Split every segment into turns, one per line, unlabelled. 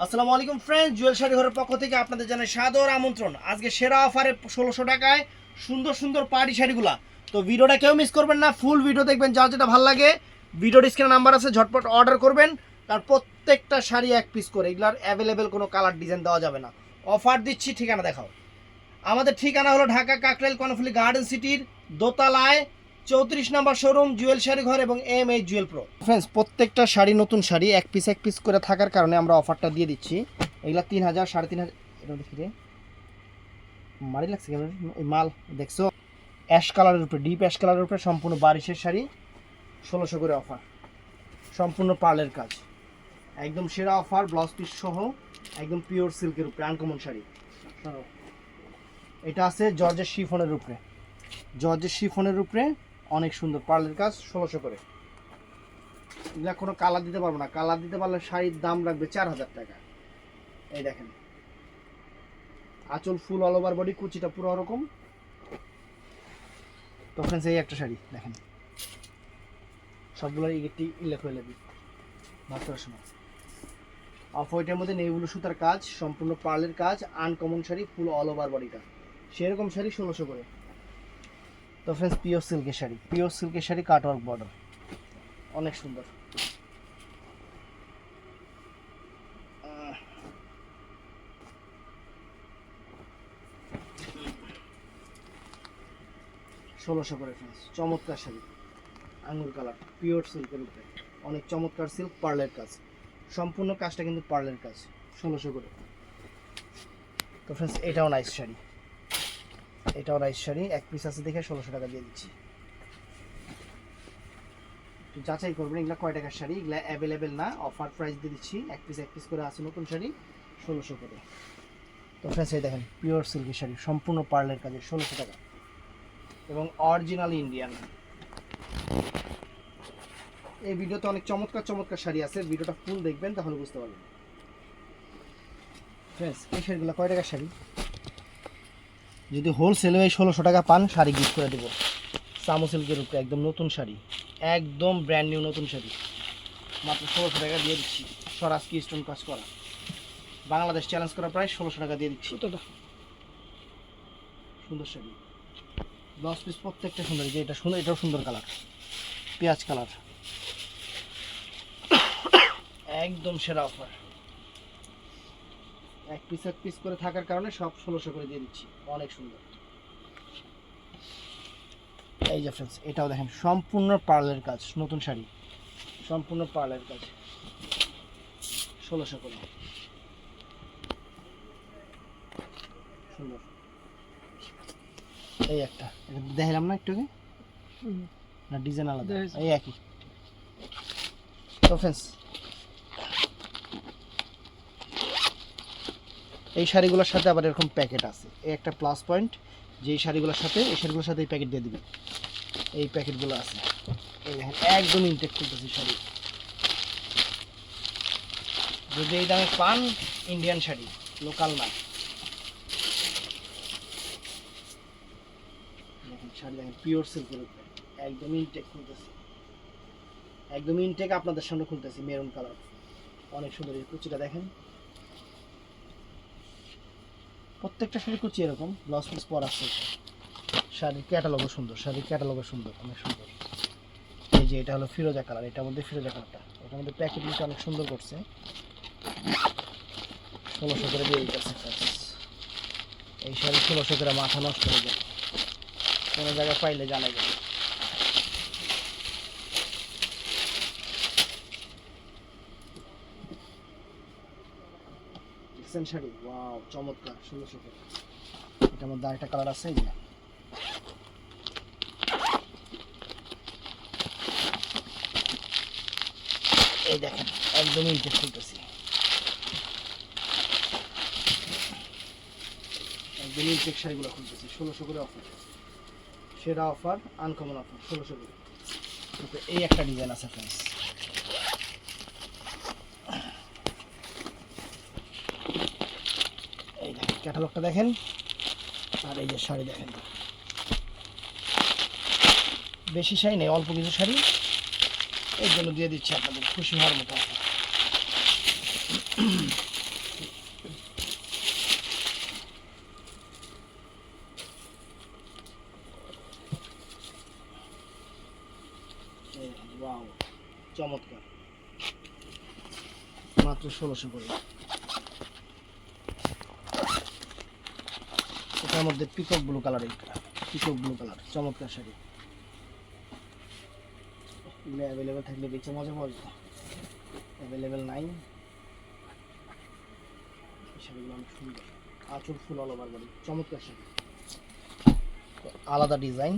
আসসালামু আলাইকুম ফ্রেন্ড জুয়েল শাড়ি ঘরের পক্ষ থেকে আপনাদের জানাই সাদর আমন্ত্রণ। আজকে সেরা অফারে ষোলোশো টাকায় সুন্দর সুন্দর পার্টি শাড়িগুলা। তো ভিডিওটা কেউ মিস করবেন না ফুল ভিডিও দেখবেন, যার যেটা ভালো লাগে। ভিডিওর স্ক্রিনে নাম্বার আছে, ঝটপট অর্ডার করবেন। তার প্রত্যেকটা শাড়ি এক পিস করে, এগুলার অ্যাভেলেবেল কোনো কালার ডিজাইন দেওয়া যাবে না। অফার দিচ্ছি, ঠিকানা দেখাও। আমাদের ঠিকানা হলো ঢাকা কাকরাইল কর্ণফুলি গার্ডেন সিটির দোতলায় চৌত্রিশ নম্বর শোরুম জুয়েল শাড়ি ঘর এবং M H Jewel pro friends প্রত্যেকটা শাড়ি, নতুন শাড়ি, এক পিস এক পিস করে থাকার কারণে আমরা অফারটা দিয়ে দিচ্ছি। এগুলা তিন হাজার, সাড়ে তিন হাজার এটা দেখি রে। মারি লাগছে? মাল, দেখছ? অ্যাশ কালারের উপরে ডিপ অ্যাশ কালারের উপরে সম্পূর্ণ বারিশের শাড়ি, ষোলোশো করে অফার সম্পূর্ণ পার্লের কাজ। একদম সেরা অফার ব্লাউজ পিস সহ, একদম পিওর সিল্কের উপরে আনকমন শাড়ি। এটা আছে জর্জের শিফনের উপরে। জর্জের শিফনের উপরে অনেক সুন্দর পার্লের কাজ, ষোলোশো করে। এগুলা কোনো কালার দিতে পারব না। কালার দিতে পারলে শাড়ির দাম লাগবে চার হাজার টাকা। এই দেখেন। আঁচল ফুল অল ওভার বডি কুচিটা পুরো ওরকম। তো ফ্রেন্ডস এই একটা শাড়ি, দেখেন। সবগুলো একটি উল্লেখ হয়ে যাবে মাত্রার সময় অফ হোয়াইটের মধ্যে নেইগুলো সুতার কাজ, সম্পূর্ণ পার্লের কাজ uncommon sari full all over বডিটা সেরকম শাড়ি ষোলোশো করে। তো ফ্রেন্ডস পিওর সিল্কের শাড়ি। পিওর সিল্কের শাড়ি কাটওয়ার্ক বর্ডার অনেক সুন্দর। ষোলোশো করে ফ্রেন্ডস চমৎকার শাড়ি। আঙুর কালার পিওর সিল্কের উপরে। অনেক চমৎকার সিল্ক পার্লের কাজ। সম্পূর্ণ কাজটা কিন্তু পার্লের কাজ। ষোলোশো করে। তো ফ্রেন্ডস এটাও নাইস শাড়ি। এটাও শাড়ি, এক পিস আছে দেখে ষোলোশো টাকা দিয়ে দিচ্ছি। যাচাই করবেন, এগুলা কয় টাকার শাড়ি? এগুলা অ্যাভেলেবেল না অফার প্রাইস দিয়ে দিচ্ছি। এক পিস এক পিস করে আছে নতুন শাড়ি, ষোলোশো করে। তো ফ্রেন্ডস এই দেখেন পিওর সিল্কের শাড়ি, সম্পূর্ণ পার্লের কাজে, ষোলোশো টাকা। এবং অরিজিনাল ইন্ডিয়ান এই ভিডিওতে অনেক চমৎকার চমৎকার শাড়ি আছে। ভিডিওটা ফুল দেখবেন, তাহলে বুঝতে পারবেন। ফ্রেন্ডস এই শাড়িগুলো কয় টাকার শাড়ি? যদি হোলসেলে এই ষোলোশো টাকা পান শাড়ি গিফট করে দেবো। সামো সিল্কের উপরে একদম নতুন শাড়ি। একদম ব্র্যান্ড নিউ নতুন শাড়ি। মাত্র ষোলোশো টাকা দিয়ে দিচ্ছি। স্বরাজ কি স্টোন কাজ করা। বাংলাদেশ চ্যালেঞ্জ করা প্রায় ষোলোশো টাকা দিয়ে দিচ্ছি। সুন্দর শাড়ি। ব্লাউজ পিস প্রত্যেকটা সুন্দর। যে এটা সুন্দর এটাও সুন্দর কালার পেঁয়াজ কালার একদম সেরা অফার এক পিস এক পিস করে থাকার কারণে সব ষোলোশো করে দিয়ে দিচ্ছি। অনেক সুন্দর। এই যে ফ্রেন্ডস এটাও দেখেন সম্পূর্ণ পার্লের কাজ নতুন শাড়ি। সম্পূর্ণ পার্লের কাজ। ষোলোশো করে। সুন্দর। এই একটা। এটা দেখালাম না একটু? না ডিজাইন আলাদা? এই একই। তো ফ্রেন্ডস এই শাড়িগুলোর সাথে আবার এরকম প্যাকেট আছে। এই একটা প্লাস পয়েন্ট যে এই শাড়িগুলোর সাথে, এই শাড়িগুলোর সাথে এই প্যাকেট দিয়ে দিবে। এই প্যাকেটগুলো আছে। এই দেখেন, একদম ইনটেক করতেছি শাড়ি। যদি এই দামে পান ইন্ডিয়ান শাড়ি লোকাল না। শাড়ি, দেখেন পিওর সিল্কের উপরে। একদম ইনটেক খুলতেছি একদম ইনটেক আপনাদের সামনে খুলতেছি মেরুন কালার অনেক সুন্দর এই কুচিটা দেখেন। প্রত্যেকটা শাড়ি কুচি এরকম, ব্লাউজ পিস পর আছে। শাড়ির ক্যাটালগও সুন্দর শাড়ির ক্যাটালগও সুন্দর, অনেক সুন্দর। এই যে এটা হলো ফিরোজা কালার, এটার মধ্যে ফিরোজা কালারটা। এটার মধ্যে প্যাকেটিংটা অনেক সুন্দর করছে। ষোলোশো করে দিয়ে দিতেছে এই শাড়ি ষোলোশো করে মাথা নষ্ট হয়ে যায়। কোনো জায়গায় পাইলে জানা যাবে। দেখছেন শাড়ি ওয়াও, চমৎকার ষোলোশো করে এটার মধ্যে আরেকটা কালার আছে, এই দেখেন, একদমই ইন্টারেস্ট করতেছি একদমই ইনটেক শাড়িগুলো খুলতেছি, ষোলোশো করে অফার সেরা অফার আনকমন অফার ষোলোশো করে। এই একটা ডিজাইন আছে ফ্রেন্ডস ক্যাটালগটা দেখেন। আর এই যে শাড়ি দেখেন। বেশি শাড়ি নেই, অল্প কিছু শাড়ি। এর জন্য দিয়ে দিচ্ছি আপনাদের খুশি হওয়ার মতো চমৎকার। মাত্র ষোলোশো করে। এটার মধ্যে পিকক ব্লু কালার এইটা পিকক ব্লু কালার চমৎকার শাড়ি। এগুলো অ্যাভেলেবেল থাকলে বেঁচে মজা পাওয়া যেত অ্যাভেলেবেল নাই শাড়িগুলো অনেক সুন্দর। আঁচল ফুল অল ওভার বডি চমৎকার শাড়ি। আলাদা ডিজাইন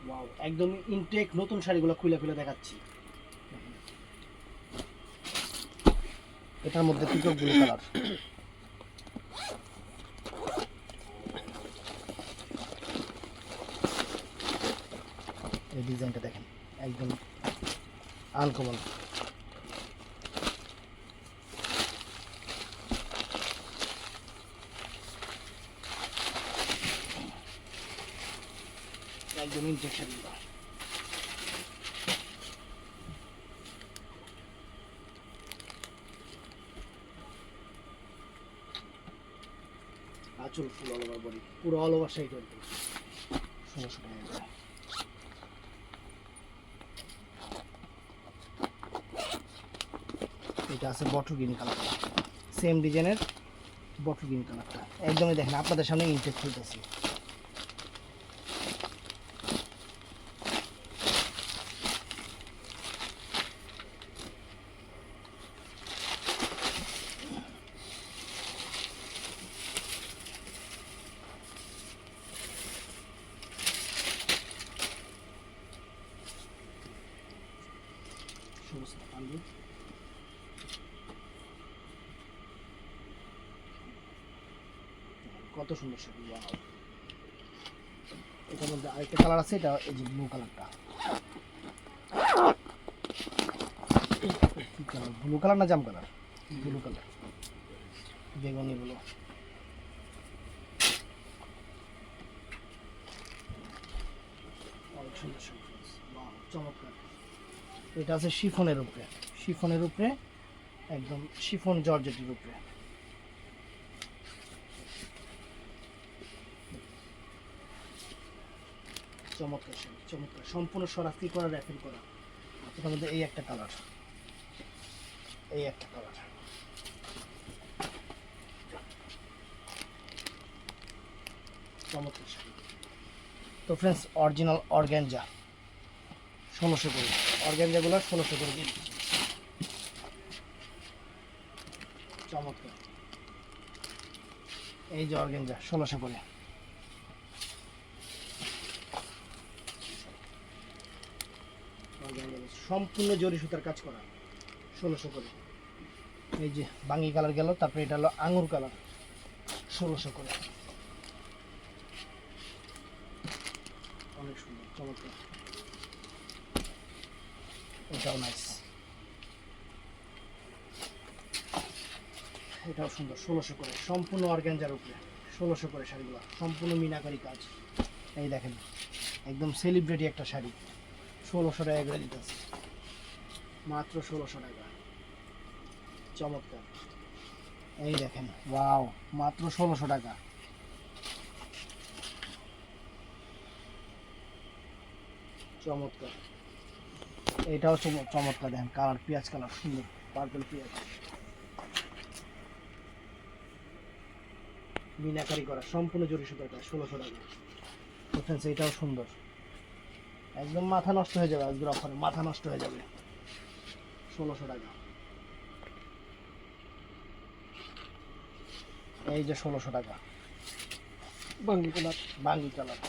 ওয়াও একদম ইনটেক নতুন শাড়িগুলো খুলে খুলে দেখাচ্ছি। এটার মধ্যে পিকক ব্লু কালার এই ডিজাইনটা দেখেন, একদম আনকমন একদম ইনটেক শাড়িগুলো আঁচল ফুল অল ওভার বডি পুরো অল ওভার সাইড হয়ে ষোলোশো টাকা করে এটা আছে বটল গ্রিন কালারটা সেম ডিজাইনের বটল গ্রিন কালারটা একদমই দেখেন, আপনাদের সামনে ইনটেক খুলতেছি সুন্দর ওয়াও এটার মধ্যে আরেকটা কালার আছে, এটা এই যে ব্লু কালারটা কালার ব্লু কালার না জাম কালার ব্লু কালার বেগুনি ব্লু এটা আছে শিফনের উপরে। শিফনের উপরে, একদম শিফন জর্জেটের উপরে। চমৎকার শাড়ি চমৎকার। সম্পূর্ণ সরাসরি করা র্যাপিং করা। এটার মধ্যে এই একটা কালার এই একটা কালার চমৎকার তো ফ্রেন্ডস অরিজিনাল অর্গ্যানজা ষোলোশো করে। অর্গ্যানজাগুলো ষোলোশো করে দিন। চমৎকার। এই যে অর্গ্যানজা ষোলোশো করে। সম্পূর্ণ জরি সুতার কাজ করা। ষোলোশো করে। এই যে বাঙ্গি কালার গেল, তারপরে এটা হলো আঙুর কালার। ষোলোশো করে। অনেক সুন্দর, চমৎকার। এটাও নাইস এটাও সুন্দর, ষোলোশো করে। সম্পূর্ণ অর্গ্যানজার উপরে। ষোলোশো করে শাড়িগুলো। সম্পূর্ণ মিনাকারি কাজ। এই দেখেন, একদম সেলিব্রিটি একটা শাড়ি। ষোলোশো টাকা করে দিতেছে মাত্র ষোলোশো টাকা। চমৎকার। এই দেখেন ওয়াও মাত্র ষোলোশো টাকা। চমৎকার। এটাও চম- চমৎকার দেখেন কালার পেঁয়াজ কালার সুন্দর পার্পল পেঁয়াজ। মিনাকারি করা সম্পূর্ণ জরি সুতার কাজ ষোলোশো টাকা। friends, এটাও সুন্দর। একদম মাথা নষ্ট হয়ে যাবে আজকের অফারে মাথা নষ্ট হয়ে যাবে। ষোলোশো টাকা। এই যে ষোলোশো টাকা।
বাঙ্গি কালার।
বাঙ্গি কালার।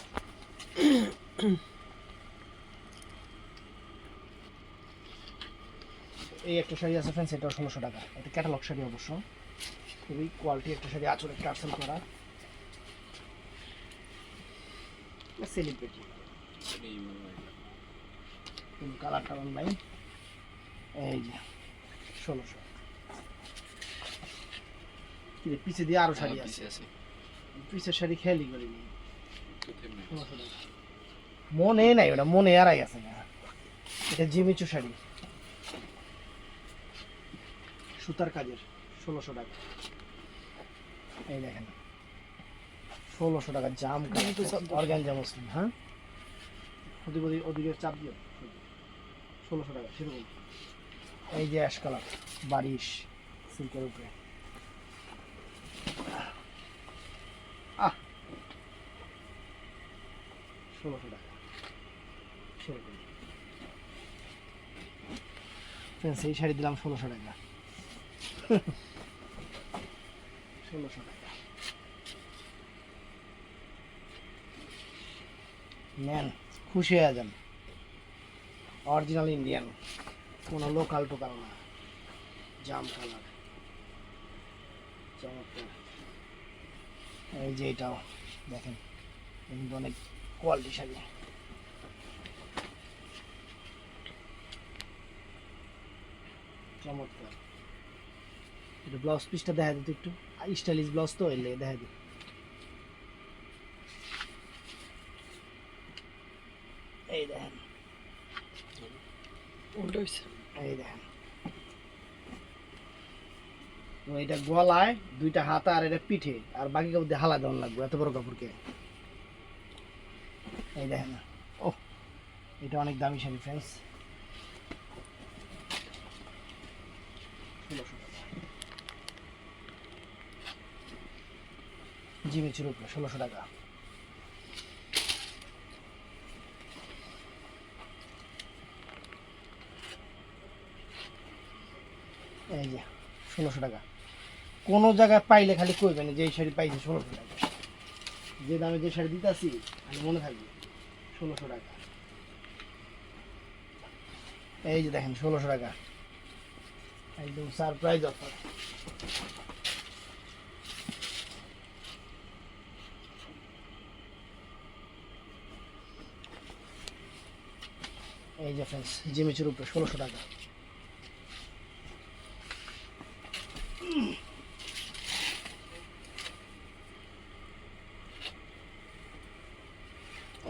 এই একটা শাড়ি আছে ফ্রেন্ডস এটাও ষোলোশো টাকা। এটা ক্যাটালগ শাড়ি অবশ্য। খুবই কোয়ালিটি একটা শাড়ি আচরে টার্সেল করা। সেলিব্রিটি কালার টালার নাই এই যে ষোলোশো পিছে দিয়ে আরও শাড়ি আছে পিছের শাড়ি খেয়ালই করিনি মনে নাই ওটা মনে এরাই গেছে না এটা জিমিচু শাড়ি সুতার কাজের ষোলোশো টাকা এই দেখেন ষোলোশো টাকা জাম অর্গানজা মুসলিম হ্যাঁ ওদিকে ওদিকে চাপ দিও ষোলোশো টাকা সেরকম। এই যে অ্যাশ কালার বারিশ সিল্কের উপরে। আহ! ষোলোশো টাকা। সেরকম। ফ্রেন্ডস এই শাড়ি দিলাম ষোলোশো টাকা। ষোলোশো টাকা। নেন খুশি হয়ে যান। অরিজিনাল ইন্ডিয়ান কোনো লোকাল টোকাল না। জাম কালার চমৎকার। এই যে এটাও, দেখেন, কিন্তু অনেক কোয়ালিটি শাড়ি। চমৎকার। একটু ব্লাউজ পিসটা দেখা দিত একটু। স্টাইলিশ ব্লাউজ তো, এলে দেখা দিত। এই দেখেন
উল্টো হয়েছে
এই দেখেন এটা গলায় দুইটা হাতা আর এটা পিঠে আর বাকি কাপড় হালা দেওয়ান লাগবে এত বড় কাপড়কে। এই দেখেন ও এটা অনেক দামি শাড়ি ফ্রেন্ডস জিমিচুর উপরে ষোলোশো টাকা। এই যে, ষোলোশো টাকা। কোনো জায়গায় পাইলে খালি কইবেন, যে এই শাড়ি পাইছে ষোলোশো টাকা। যে দামে যে শাড়ি দিতে আসি খালি মনে থাকবে, ষোলোশো টাকা। এই যে দেখেন, ষোলোশো টাকা। একদম সারপ্রাইজ অফার এই যে ফ্রেন্ডস জিমিচুর উপরে ষোলোশো টাকা।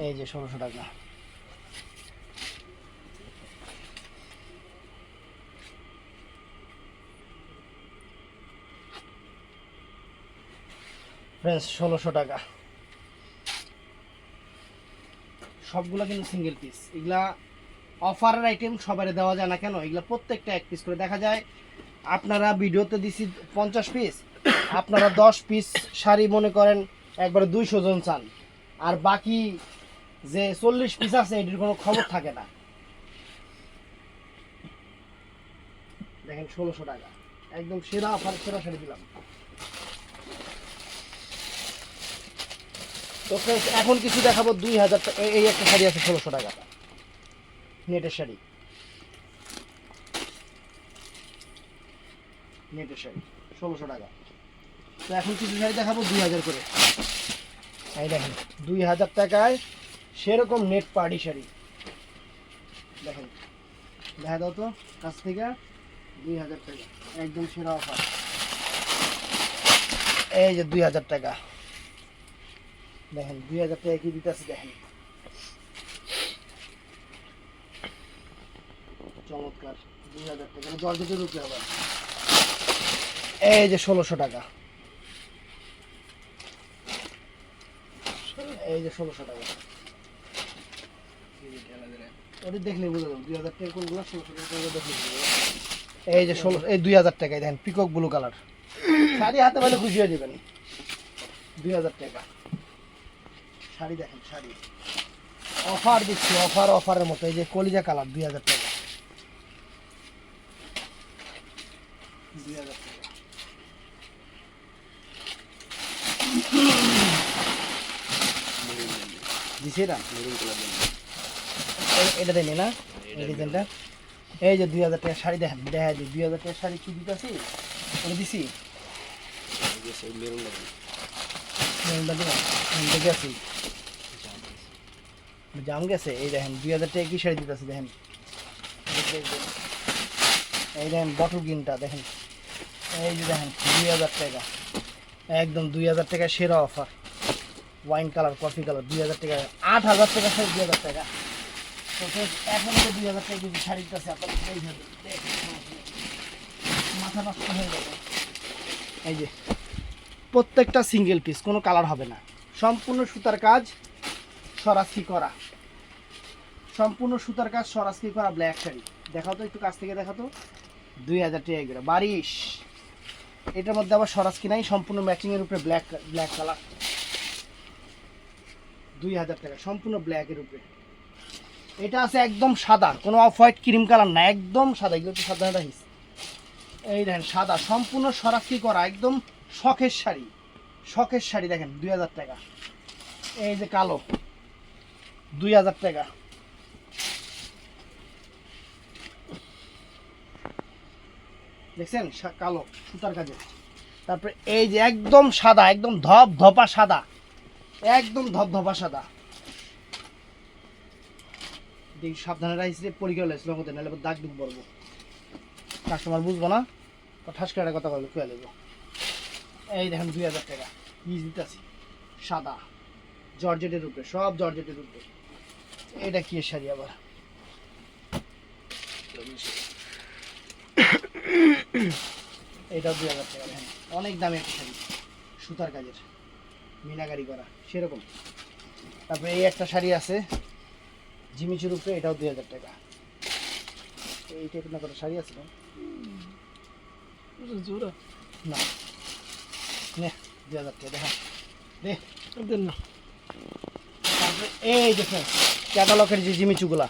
এই যে ষোলোশো টাকা। ষোলোশো টাকা। সবগুলো কিন্তু সিঙ্গেল পিস এগুলা অফারের আইটেম সবারে দেওয়া যায় না কেন? এগুলা প্রত্যেকটা এক পিস করে। দেখা যায় আপনারা ভিডিওতে দিছি পঞ্চাশ পিস আপনারা দশ পিস শাড়ি মনে করেন একবারে দুইশো জন চান। আর বাকি যে চল্লিশ পিস আছে, এটির কোনো খবর থাকে না। দেখেন ষোলোশো টাকা। একদম সেরা অফার সেরা শাড়ি দিলাম। তো এখন কিছু দেখাবো, দুই হাজার এই- একটা শাড়ি আছে ষোলোশো টাকা নেটের শাড়ি। নেটের শাড়ি, ষোলোশো টাকা। তো এখন কিছু শাড়ি দেখাবো দুই হাজার করে। এই দেখেন, দুই হাজার টাকায় সেরকম নেট পার্টি শাড়ি। দেখেন, দেখা দাও তো, কাছ থেকে দুই হাজার টাকা, একদম সেরা অফার। এই যে দুই হাজার টাকা। দেখেন, দুই হাজার টাকা কি দিতেছে, দেখেন। চমৎকার, দুই হাজার টাকা জর্জেটের রূপে আবার। এই যে ষোলোশো টাকা। এই যে ষোলোশো টাকা। এই যে ষোলো, এই দুই হাজার টাকায় দেখেন পিকক ব্লু কালার শাড়ি হাতে পেলে খুশি হয়ে যাবেন। দুই হাজার টাকা। শাড়ি দেখেন, শাড়ি। অফার দিচ্ছি, অফার, অফারের মতো, এই যে কলিজা কালার দুই হাজার টাকা। দুই হাজার টাকা। এই যে দুই হাজার টাকা শাড়ি দেখেন দেখা দিই। দুই হাজার টাকা শাড়ি গেছি। জাম গেছে? এই দেখেন, দুই হাজার টাকা কি শাড়ি দিতেছি দেখেন। এই দেখেন বটল গ্রিনটা দেখেন। এই যে দেখেন, দুই হাজার টাকা। একদম দুই হাজার টাকা সেরা offer wine colour coffee colour দুই হাজার টাকা আট হাজার টাকা সাইজ দুই হাজার টাকা। এখন তো দুই হাজার টাকা কিছু শাড়িটা আছে আপনার এই যে দেখেন, মাথা নষ্ট হয়ে যাবে। এই যে প্রত্যেকটা সিঙ্গেল পিস কোনো কালার হবে না। সম্পূর্ণ সুতার কাজ সরাসরি করা। সম্পূর্ণ সুতার কাজ সরাসরি করা ব্ল্যাক শাড়ি। দেখাও তো একটু কাছ থেকে দেখাতো দুই হাজার টাকা বারিশ। এটার মধ্যে আবার সরাসরি নাই? সম্পূর্ণ ম্যাচিংয়ের উপরে ব্ল্যাক ব্ল্যাক কালার দুই হাজার টাকা, সম্পূর্ণ ব্ল্যাকের উপরে। এটা আছে একদম সাদা, কোনো অফ হোয়াইট ক্রিম কালার না, একদম সাদা। এগুলো তো সাদা রাখিস এই দেখেন, সাদা, সম্পূর্ণ সরাসরি করা, একদম শখের শাড়ি। শখের শাড়ি দেখেন, দুই হাজার টাকা। এই যে কালো, দুই হাজার টাকা। দেখছেন? কালো সুতার কাজে। তারপরে এই যে একদম সাদা, একদম ধপ ধপা সাদা। একদম ধপ ধপা সাদা। দেখি সাবধানে রাইসে পরীক্ষা হলে শ্লোক নাহলে দাগ দুগ পড়ব। কাস্টমার বুঝব না? ঠাস করে কথা বলব কুয়া নেব। এই দেখেন দুই হাজার টাকা। পিস দিতেছি। সাদা। জর্জেটের উপরে, সব জর্জেটের উপরে। এটা কি শাড়ি আবার? এটা দুই হাজার টাকা দেখেন অনেক দামি একটা শাড়ি সুতার কাজের মিনাকারি করা সেরকম। তারপরে এই একটা শাড়ি আছে জিমিচুর উপরে এটাও দুই হাজার টাকা। এই টাইপের না কটা শাড়ি আছে না? নে। দুই হাজার টাকা দেখা। দে
না।
তারপরে এই দেখেন ক্যাটালগের যে জিমিচুগুলা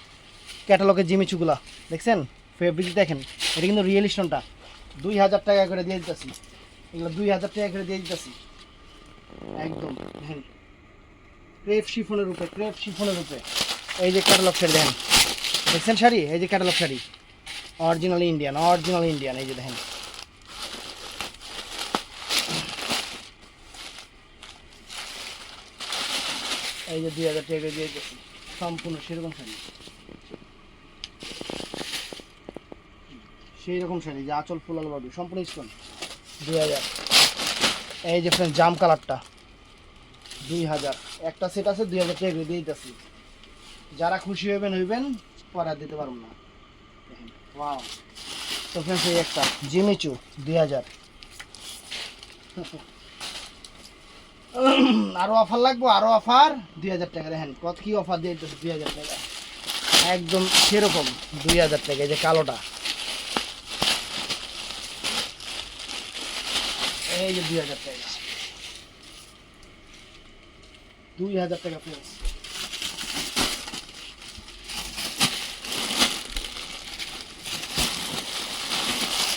ক্যাটালগের জিমিচুগুলা দেখছেন? ফেব্রিক দেখেন, এটা কিন্তু রিয়েল স্টোনটা দুই হাজার টাকা করে দিয়ে দিতেছি। এগুলো দুই হাজার টাকা করে দিয়ে দিতেছি। একদম দেখেন ক্রেপ শিফনের উপরে ক্রেপ শিফনের উপরে। এই যে ক্যাটালগ শাড়ি দেখেন। দেখছেন শাড়ি? এই যে catalogue sari. Original Indian original Indian এই যে দেখেন। এই যে দুই হাজার টাকা দিয়ে সম্পূর্ণ সেরকম শাড়ি। সেই রকম শাড়ি, যে আঁচল ফুলাল বডি সম্পূর্ণ স্টোন দুই হাজার। এই যে ফ্রেন্ড জাম কালারটা। দুই হাজার। একটা সেট আছে, দুই হাজার টাকা দিয়ে দিতেছি। যারা খুশি হইবেন হইবেন, পরে আর দিতে পারব না। ওয়াও তো ফ্রেন্ডস এই একটা জিমিচু দুই হাজার। আরও অফার লাগবো, আরও অফার দুই হাজার টাকা। দেখেন, কত কি অফার দিয়ে দিতেছে, দুই হাজার টাকা। একদম সেরকম, দুই হাজার টাকা, এই যে কালোটা।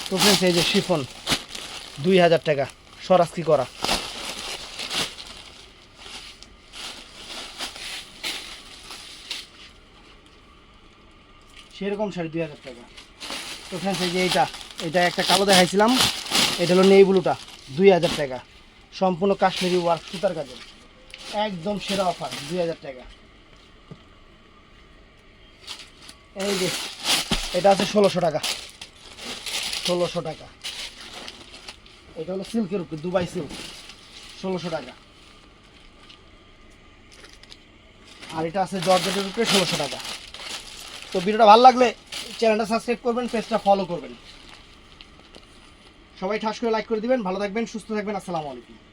তো ফ্রেন্ডস এই যে শিফন, দুই হাজার টাকা করা। সেরকম শাড়ি দুই হাজার টাকা। তো ফ্রেন্ডস এই যে এইটা এটা একটা কালো দেখাইছিলাম, এটা হলো নেই ব্লুটা। দুই হাজার টাকা। সম্পূর্ণ কাশ্মীরি ওয়ার্ক সুতার কাজে একদম সেরা অফার, দুই হাজার টাকা। এই যে, এটা আছে ষোলোশো টাকা। ষোলোশো টাকা। এটা হলো সিল্কের উপরে, দুবাই সিল্ক। ষোলোশো টাকা। আর এটা আছে জর্জেটের উপরে ষোলোশো টাকা। তো ভিডিওটা ভালো লাগলে চ্যানেলটা সাবস্ক্রাইব করবেন, পেজটা ফলো করবেন। সবাই ঠাস করে লাইক করে দিবেন ভালো থাকবেন সুস্থ থাকবেন আসসালামু আলাইকুম।